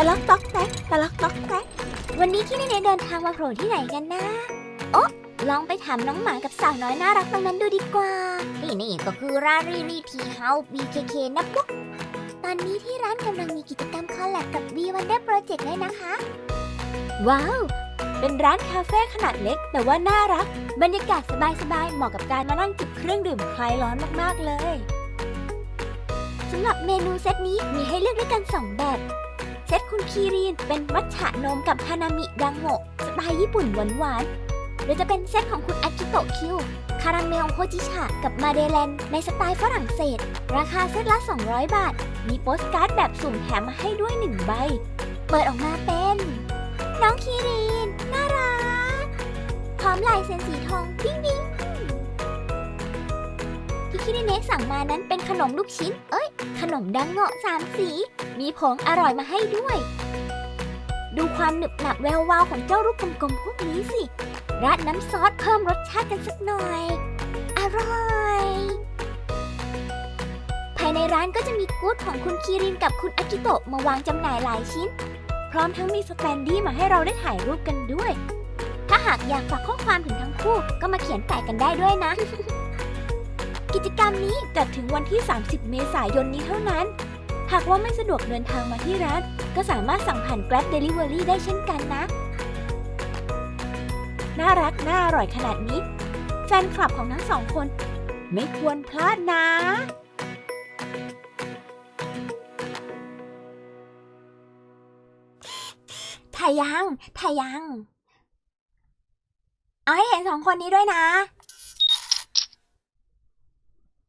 ตะลักต๊อกแต๊กตะลักต๊อกแต๊กวันนี้ที่เนเน่เดินทางมาโผล่ที่ไหนกันนะโอ๊ะลองไปถามน้องหมากับสาวน้อยน่ารักตรงนั้นดูดีกว่าที่นี่ก็คือร้านรีรีทีเฮาส์ BKK นะปุ๊กตอนนี้ที่ร้านกำลังมีกิจกรรมคอลแลบกับ V Wonder Project ด้วยนะคะ ว้าว เป็นร้านคาเฟ่ขนาดเล็ก แต่ว่าน่ารัก บรรยากาศสบายๆ เหมาะกับการมานั่งจิบเครื่องดื่มคลายร้อนมากๆเลยสำหรับเมนูเซตนี้มีให้เลือกด้วยกัน 2 แบบ เซตคุณคีรีนเป็นมัทฉะนมกับฮานามิดังโงะสไตล์ญี่ปุ่นหวานๆ หรือจะเป็นเซตของคุณอากิโตะคิว คาราเมลโฮจิชะกับมาเดเลนในสไตล์ฝรั่งเศส ราคาเซตละ 200 บาท มีโปสการ์ดแบบสุ่มแถมมาให้ด้วย 1 ใบ เปิดออกมาเป็น น้องคีรีน น่ารักพร้อมลายเซ็นสีทองบิ๊งบิ๊ง ที่คิเนะสั่งมานั้นเป็นขนมลูกชิ้น เอ้ย ขนมดังเงาะสามสี มีผงอร่อยมาให้ด้วย ดูความหนึบหนับแวววาวของเจ้าลูกกลมๆพวกนี้สิ ราดน้ำซอสเพิ่มรสชาติกันสักหน่อย อร่อย ภายในร้านก็จะมีกู๊ดของคุณคีรินกับคุณอากิโตะมาวางจำหน่ายหลายชิ้น พร้อมทั้งมีสแตนดี้มาให้เราได้ถ่ายรูปกันด้วย ถ้าหากอยากฝากข้อความถึงทั้งคู่ก็มาเขียนแปะกันได้ด้วยนะ กิจกรรมนี้จัดถึงวันที่ 30 เมษายนนี้เท่านั้น หากว่าไม่สะดวกเดินทางมาที่ร้าน ก็สามารถสั่งผ่าน Grab Delivery ได้เช่นกันนะ น่ารัก น่าอร่อยขนาดนี้ แฟนคลับของทั้งสองคน ไม่ควรพลาดนะถ่ายยังถ่ายยัง เอาให้เห็นสองคนนี้ด้วยนะ